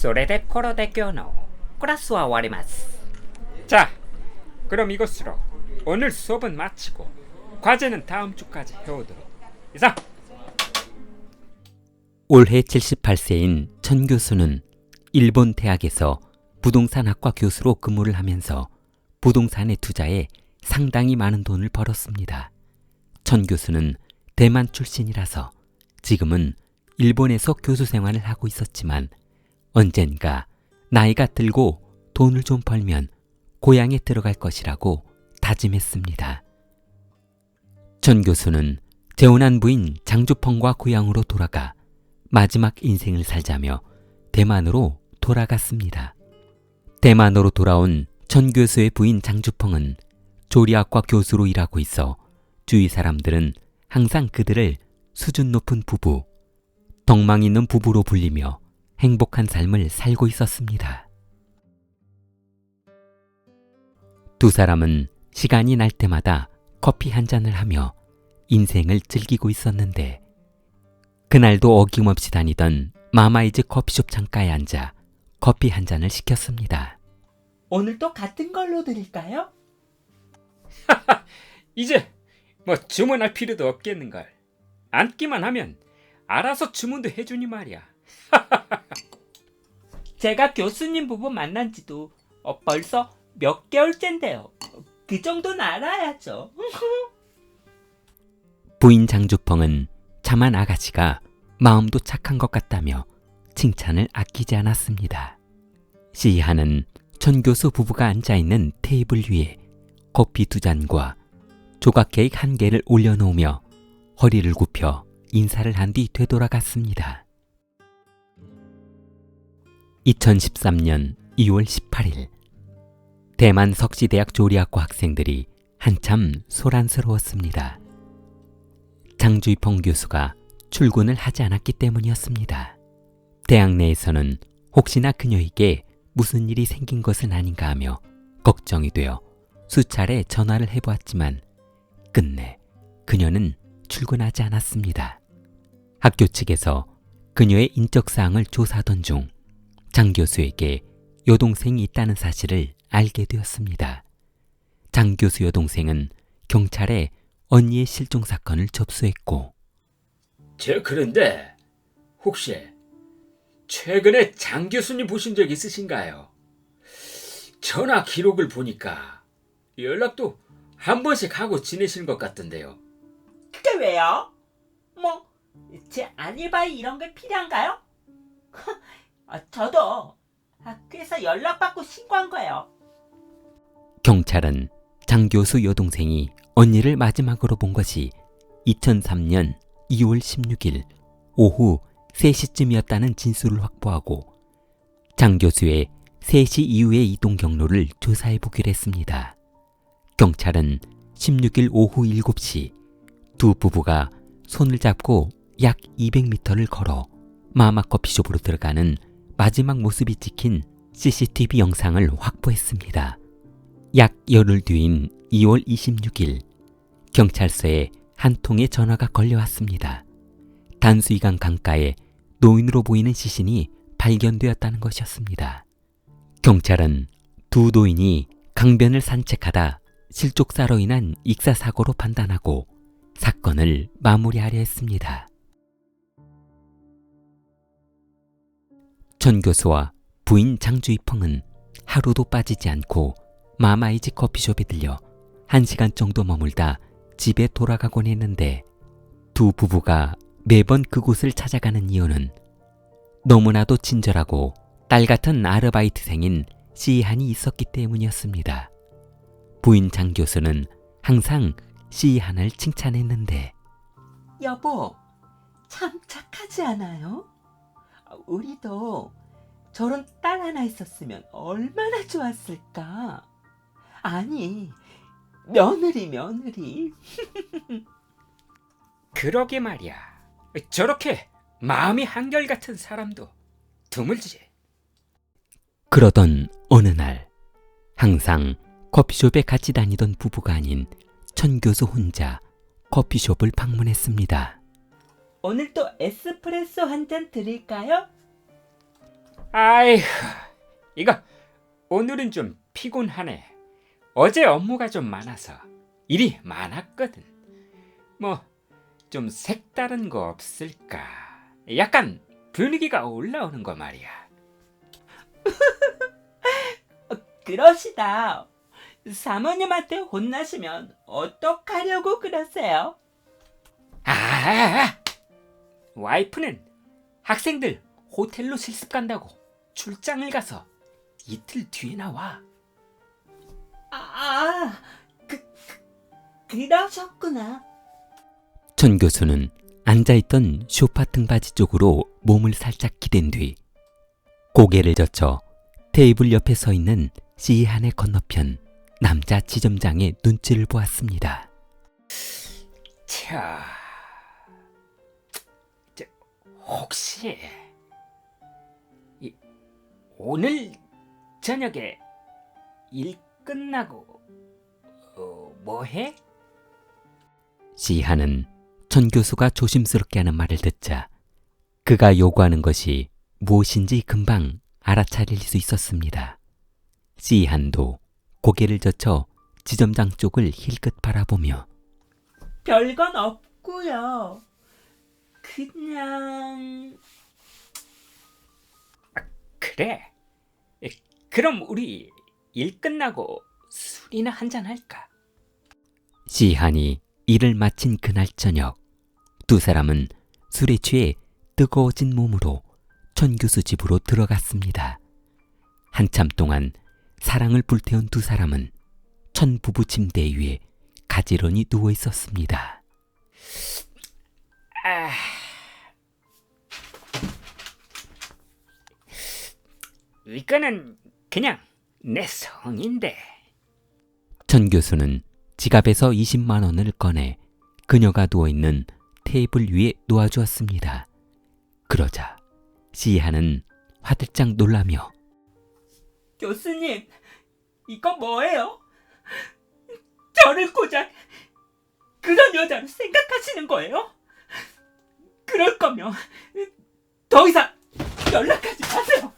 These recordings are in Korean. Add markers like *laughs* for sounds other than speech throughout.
それでこれで今日のクラスは終わります。 자, 그럼 이것으로 오늘 수업은 마치고 과제는 다음 주까지 해오도록. 이상. 올해 78세인 천 교수는 일본 대학에서 부동산학과 교수로 근무를 하면서 부동산의 투자에 상당히 많은 돈을 벌었습니다. 천 교수는 대만 출신이라서 지금은 일본에서 교수 생활을 하고 있었지만 언젠가 나이가 들고 돈을 좀 벌면 고향에 들어갈 것이라고 다짐했습니다. 천 교수는 재혼한 부인 장주펑과 고향으로 돌아가 마지막 인생을 살자며 대만으로 돌아갔습니다. 대만으로 돌아온 천 교수의 부인 장주펑은 조리학과 교수로 일하고 있어 주위 사람들은 항상 그들을 수준 높은 부부, 덕망 있는 부부로 불리며 행복한 삶을 살고 있었습니다. 두 사람은 시간이 날 때마다 커피 한 잔을 하며 인생을 즐기고 있었는데 그날도 어김없이 다니던 마마이즈 커피숍 창가에 앉아 커피 한 잔을 시켰습니다. 오늘도 같은 걸로 드릴까요? *laughs* 이제 뭐 주문할 필요도 없겠는걸. 앉기만 하면 알아서 주문도 해주니 말이야. *laughs* 제가 교수님 부부 만난 지도 어, 벌써 몇 개월째인데요. 그 정도는 알아야죠. *laughs* 부인 장주펑은 자만 아가씨가 마음도 착한 것 같다며 칭찬을 아끼지 않았습니다. 시이하는 천 교수 부부가 앉아 있는 테이블 위에 커피 두 잔과 조각 케이크 한 개를 올려놓으며 허리를 굽혀 인사를 한 뒤 되돌아갔습니다. 2013년 2월 18일 대만 석시대학 조리학과 학생들이 한참 소란스러웠습니다. 장주이펑 교수가 출근을 하지 않았기 때문이었습니다. 대학 내에서는 혹시나 그녀에게 무슨 일이 생긴 것은 아닌가 하며 걱정이 되어 수차례 전화를 해보았지만 끝내 그녀는 출근하지 않았습니다. 학교 측에서 그녀의 인적 사항을 조사하던 중 장 교수에게 여동생이 있다는 사실을 알게 되었습니다. 장 교수 여동생은 경찰에 언니의 실종 사건을 접수했고 저 그런데 혹시 최근에 장 교수님 보신 적 있으신가요? 전화 기록을 보니까 연락도 한 번씩 하고 지내시는 것 같던데요. 그게 왜요? 뭐, 제 아니바이 이런 게 필요한가요? *laughs* 아, 저도 학교에서 연락받고 신고한 거예요. 경찰은 장 교수 여동생이 언니를 마지막으로 본 것이 2003년 2월 16일 오후 3시쯤이었다는 진술을 확보하고 장 교수의 3시 이후의 이동 경로를 조사해 보기로 했습니다. 경찰은 16일 오후 7시 두 부부가 손을 잡고 약 200m를 걸어 마마 커피숍으로 들어가는 마지막 모습이 찍힌 CCTV 영상을 확보했습니다. 약 열흘 뒤인 2월 26일 경찰서에 한 통의 전화가 걸려왔습니다. 단수이강 강가에 노인으로 보이는 시신이 발견되었다는 것이었습니다. 경찰은 두 노인이 강변을 산책하다 실족사로 인한 익사 사고로 판단하고 사건을 마무리하려 했습니다. 전 교수와 부인 장주이펑은 하루도 빠지지 않고 마마이즈 커피숍에 들려 한 시간 정도 머물다 집에 돌아가곤 했는데 두 부부가 매번 그곳을 찾아가는 이유는 너무나도 친절하고 딸 같은 아르바이트생인 시한이 있었기 때문이었습니다. 부인 장 교수는 항상 시한을 칭찬했는데 여보, 참 착하지 않아요? 우리도 저런 딸 하나 있었으면 얼마나 좋았을까? 아니, 며느리, 며느리. *laughs* 그러게 말이야. 저렇게 마음이 한결같은 사람도 드물지. 그러던 어느 날 항상 커피숍에 같이 다니던 부부가 아닌 천 교수 혼자 커피숍을 방문했습니다. 오늘 또 에스프레소 한 잔 드릴까요? 아이고, 이거 오늘은 좀 피곤하네. 어제 업무가 좀 많아서 일이 많았거든. 뭐 좀 색다른 거 없을까? 약간 분위기가 올라오는 거 말이야. *laughs* 그러시다. 사모님한테 혼나시면 어떡하려고 그러세요? 아, 와이프는 학생들 호텔로 실습 간다고 출장을 가서 이틀 뒤에 나와. 아, 그, 그 그러셨구나. 전 교수는 앉아있던 쇼파 등받이 쪽으로 몸을 살짝 기댄 뒤 고개를 젖혀 테이블 옆에 서 있는 시한의 건너편 남자 지점장의 눈치를 보았습니다. 자, 저, 혹시 이, 오늘 저녁에 일 끝나고 어, 뭐 해? 시한은 전 교수가 조심스럽게 하는 말을 듣자 그가 요구하는 것이 무엇인지 금방 알아차릴 수 있었습니다. 시한도 고개를 젖혀 지점장 쪽을 힐끗 바라보며 별건 없고요. 그냥 그래. 에, 그럼 우리 일 끝나고 술이나 한잔 할까? 시한이 일을 마친 그날 저녁 두 사람은 술에 취해 뜨거워진 몸으로 천 교수 집으로 들어갔습니다. 한참 동안 사랑을 불태운 두 사람은 천 부부 침대 위에 가지런히 누워 있었습니다. 이거는 그냥 내 성인데. 천 교수는 지갑에서 20만 원을 꺼내 그녀가 누워 있는 테이블 위에 놓아주었습니다. 그러자 시한은 화들짝 놀라며 교수님, 이거 뭐예요? 저를 고작 그런 여자로 생각하시는 거예요? 그럴 거면 더 이상 연락하지 마세요.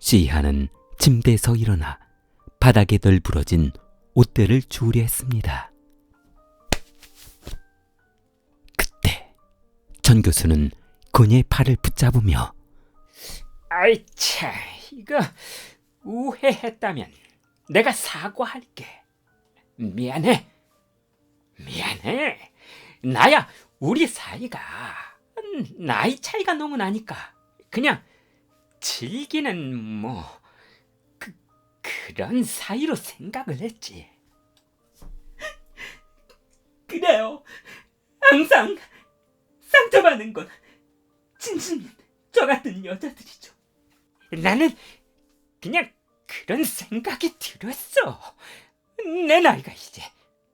시한은 침대에서 일어나 바닥에 널브러진 옷들을 주우려 했습니다. 그때 전 교수는 그녀의 팔을 붙잡으며 아이 차, 이거 우회했다면 내가 사과할게. 미안해. 미안해. 나야 우리 사이가 음, 나이 차이가 너무 나니까 그냥 즐기는 뭐 그, 그런 사이로 생각을 했지. *laughs* 그래요. 항상 상처받는 건 진심인 저 같은 여자들이죠. 나는 그냥 그런 생각이 들었어. 내 나이가 이제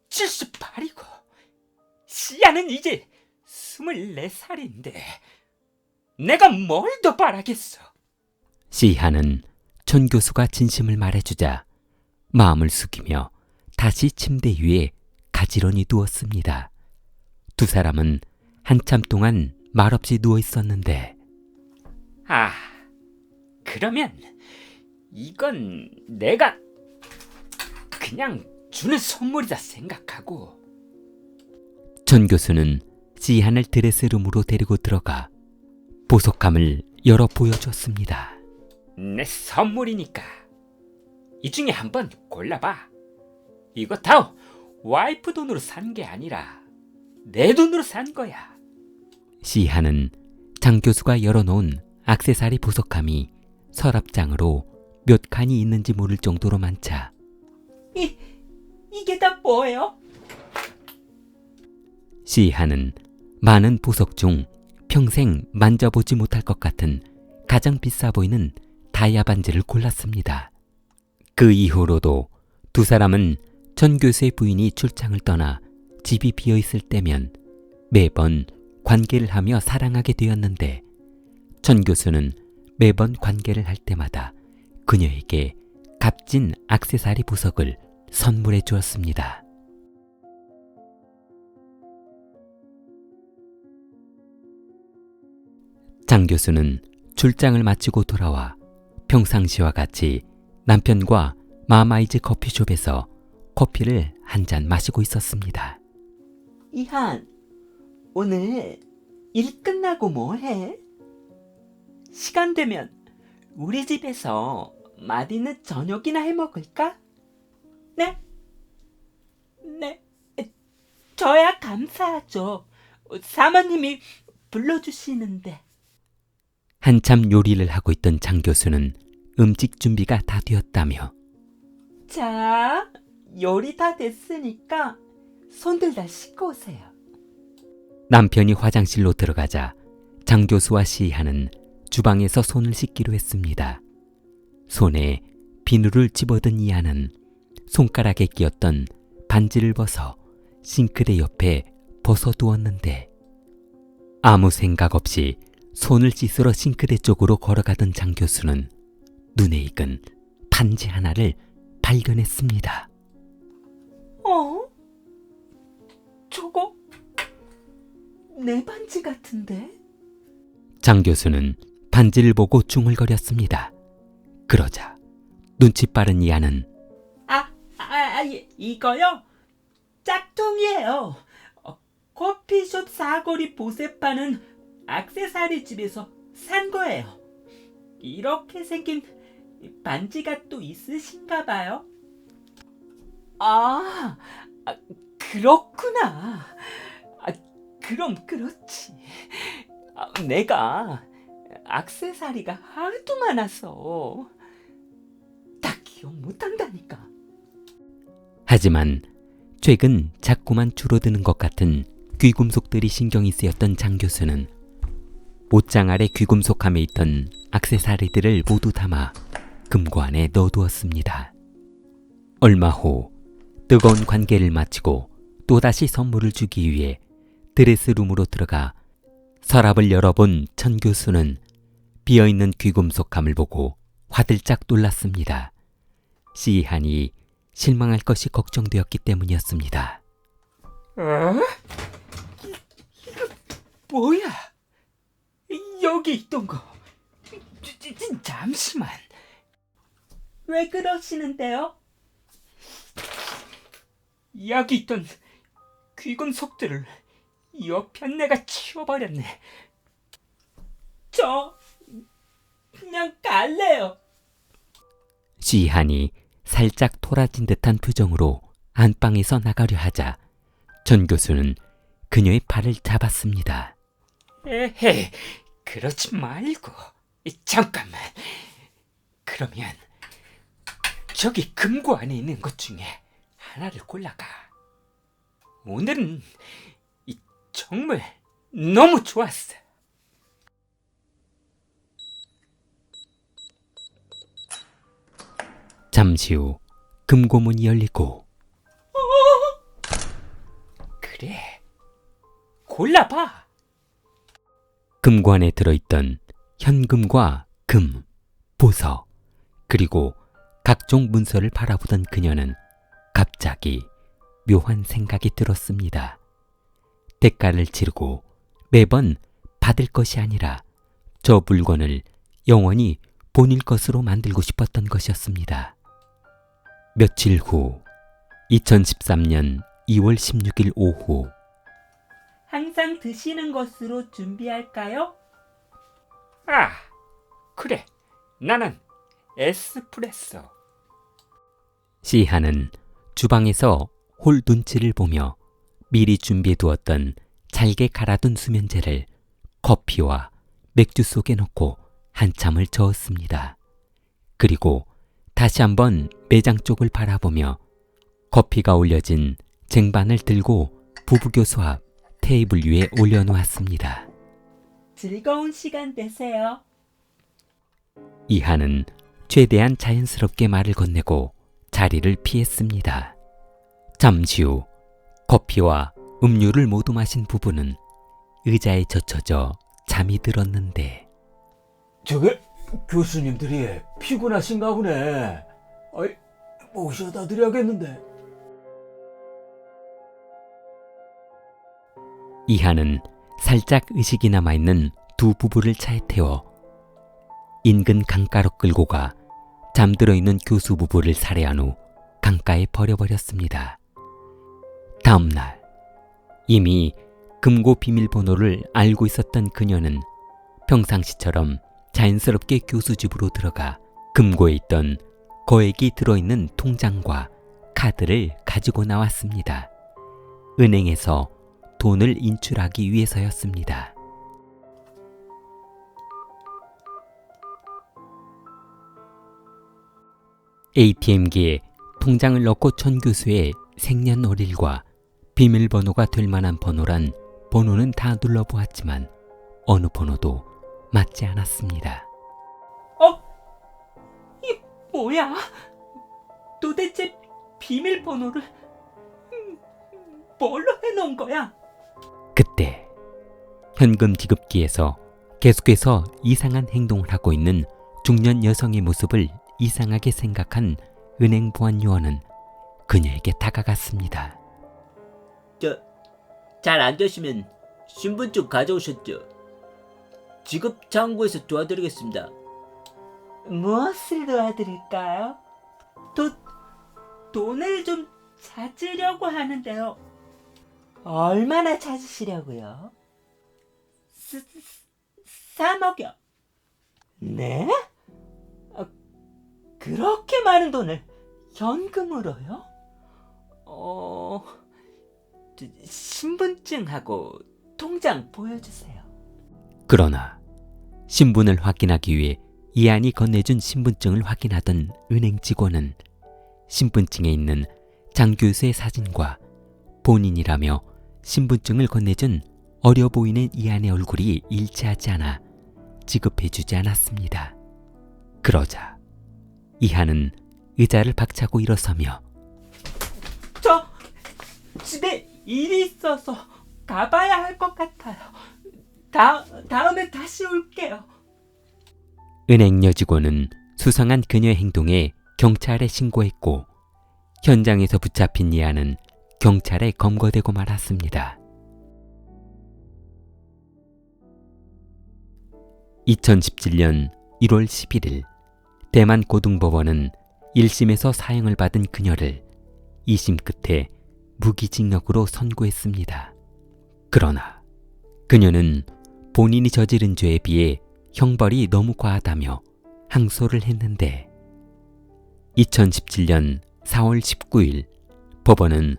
78이고 시아는 이제 24살인데 내가 뭘 더 바라겠어. 시한은 천 교수가 진심을 말해주자 마음을 숙이며 다시 침대 위에 가지런히 누웠습니다. 두 사람은 한참 동안 말없이 누워 있었는데 아, 그러면 이건 내가 그냥 주는 선물이다 생각하고 전 교수는 시한을 드레스룸으로 데리고 들어가 보석함을 열어 보여주었습니다. 내 선물이니까 이 중에 한 번 골라봐. 이거 다 와이프 돈으로 산 게 아니라 내 돈으로 산 거야. 시한은 장 교수가 열어놓은 악세사리 보석함이 서랍장으로 몇 칸이 있는지 모를 정도로 많자 이 이게 다 뭐예요? 시한은 많은 보석 중 평생 만져보지 못할 것 같은 가장 비싸 보이는 다이아 반지를 골랐습니다. 그 이후로도 두 사람은 전 교수의 부인이 출장을 떠나 집이 비어 있을 때면 매번 관계를 하며 사랑하게 되었는데 전 교수는 매번 관계를 할 때마다 그녀에게 값진 악세사리 보석을 선물해 주었습니다. 장 교수는 출장을 마치고 돌아와 평상시와 같이 남편과 마마이즈 커피숍에서 커피를 한 잔 마시고 있었습니다. 이한, 오늘 일 끝나고 뭐 해? 시간 되면 우리 집에서 맛있는 저녁이나 해 먹을까? 네? 네, 저야 감사하죠. 사모님이 불러주시는데. 한참 요리를 하고 있던 장 교수는 음식 준비가 다 되었다며 자, 요리 다 됐으니까 손들 다 씻고 오세요. 남편이 화장실로 들어가자 장 교수와 시희하는 주방에서 손을 씻기로 했습니다. 손에 비누를 집어든 이하는 손가락에 끼었던 반지를 벗어 싱크대 옆에 벗어두었는데 아무 생각 없이 손을 씻으러 싱크대 쪽으로 걸어가던 장 교수는 눈에 익은 반지 하나를 발견했습니다. 어? 저거 내 반지 같은데? 장 교수는 반지를 보고 중얼거렸습니다. 그러자 눈치 빠른 이하는 아, 아, 아 이- 이거요? 짝퉁이에요. 어, 커피숍 사거리 보세 파는 악세사리 집에서 산 거예요. 이렇게 생긴 반지가 또 있으신가 봐요. 아, 아, 그렇구나. 아, 그럼 그렇지. 아, 내가 악세사리가 하도 많아서 다 기억 못한다니까. 하지만 최근 자꾸만 줄어드는 것 같은 귀금속들이 신경이 쓰였던 장 교수는 옷장 아래 귀금속함에 있던 악세사리들을 모두 담아 금고 안에 넣어두었습니다. 얼마 후 뜨거운 관계를 마치고 또다시 선물을 주기 위해 드레스룸으로 들어가 서랍을 열어본 천 교수는 비어있는 귀금속함을 보고 화들짝 놀랐습니다. 시한이 실망할 것이 걱정되었기 때문이었습니다. 어? 이거 뭐야? 여기 있던 거. 지- 지- 지- 잠시만. 왜 그러시는데요? 여기 있던 귀금속들을 옆편 내가 치워버렸네. 저 그냥 갈래요. 시한이 살짝 토라진 듯한 표정으로 안방에서 나가려 하자 전 교수는 그녀의 팔을 잡았습니다. 에헤, 그러지 말고. 잠깐만. 그러면 저기 금고 안에 있는 것 중에 하나를 골라가. 오늘은 이 정말 너무 좋았어. 잠시 후 금고문이 열리고 그래, 골라봐. 금고 안에 들어있던 현금과 금, 보석, 그리고 각종 문서를 바라보던 그녀는 갑자기 묘한 생각이 들었습니다. 대가를 치르고 매번 받을 것이 아니라 저 물건을 영원히 본인 것으로 만들고 싶었던 것이었습니다. 며칠 후 2013년 2월 16일 오후 항상 드시는 것으로 준비할까요? 아, 그래. 나는 에스프레소. 시하는 주방에서 홀 눈치를 보며 미리 준비해 두었던 잘게 갈아둔 수면제를 커피와 맥주 속에 넣고 한참을 저었습니다. 그리고 다시 한번 매장 쪽을 바라보며 커피가 올려진 쟁반을 들고 부부교수 앞 테이블 위에 올려놓았습니다. 즐거운 시간 되세요. 이하는 최대한 자연스럽게 말을 건네고 자리를 피했습니다. 잠시 후 커피와 음료를 모두 마신 부부는 의자에 젖혀져 잠이 들었는데 저게 교수님들이 피곤하신가 보네. 어이, 모셔다 드려야겠는데. 이하는 살짝 의식이 남아있는 두 부부를 차에 태워 인근 강가로 끌고 가 잠들어 있는 교수 부부를 살해한 후 강가에 버려버렸습니다. 다음 날 이미 금고 비밀번호를 알고 있었던 그녀는 평상시처럼 자연스럽게 교수 집으로 들어가 금고에 있던 거액이 들어있는 통장과 카드를 가지고 나왔습니다. 은행에서 돈을 인출하기 위해서였습니다. ATM기에 통장을 넣고 천 교수의 생년월일과 비밀번호가 될 만한 번호란 번호는 다 눌러보았지만 어느 번호도 맞지 않았습니다. 어? 이 뭐야? 도대체 비밀번호를 음, 뭘로 해놓은 거야? 그때 현금 지급기에서 계속해서 이상한 행동을 하고 있는 중년 여성의 모습을 이상하게 생각한 은행 보안 요원은 그녀에게 다가갔습니다. 저, 잘 안 되시면 신분증 가져오셨죠? 지급 창구에서 도와드리겠습니다. 무엇을 도와드릴까요? 도, 돈을 좀 찾으려고 하는데요. 얼마나 찾으시려고요? 3억이요. 네? 아, 그렇게 많은 돈을 현금으로요? 어... 저, 신분증하고 통장 보여주세요. 그러나 신분을 확인하기 위해 이안이 건네준 신분증을 확인하던 은행 직원은 신분증에 있는 장 교수의 사진과 본인이라며 신분증을 건네준 어려 보이는 이안의 얼굴이 일치하지 않아 지급해주지 않았습니다. 그러자 이한은 의자를 박차고 일어서며 저 집에 일이 있어서 가봐야 할 것 같아요. 다, 다음에 다시 올게요. 은행 여직원은 수상한 그녀의 행동에 경찰에 신고했고 현장에서 붙잡힌 이안은 경찰에 검거되고 말았습니다. 2017년 1월 11일 대만 고등법원은 1심에서 사형을 받은 그녀를 2심 끝에 무기징역으로 선고했습니다. 그러나 그녀는 본인이 저지른 죄에 비해 형벌이 너무 과하다며 항소를 했는데 2017년 4월 19일 법원은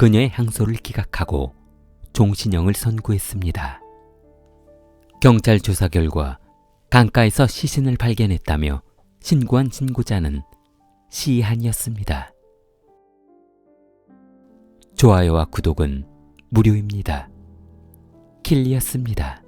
그녀의 항소를 기각하고 종신형을 선고했습니다. 경찰 조사 결과 강가에서 시신을 발견했다며 신고한 신고자는 시한이었습니다. 좋아요와 구독은 무료입니다. 킬리였습니다.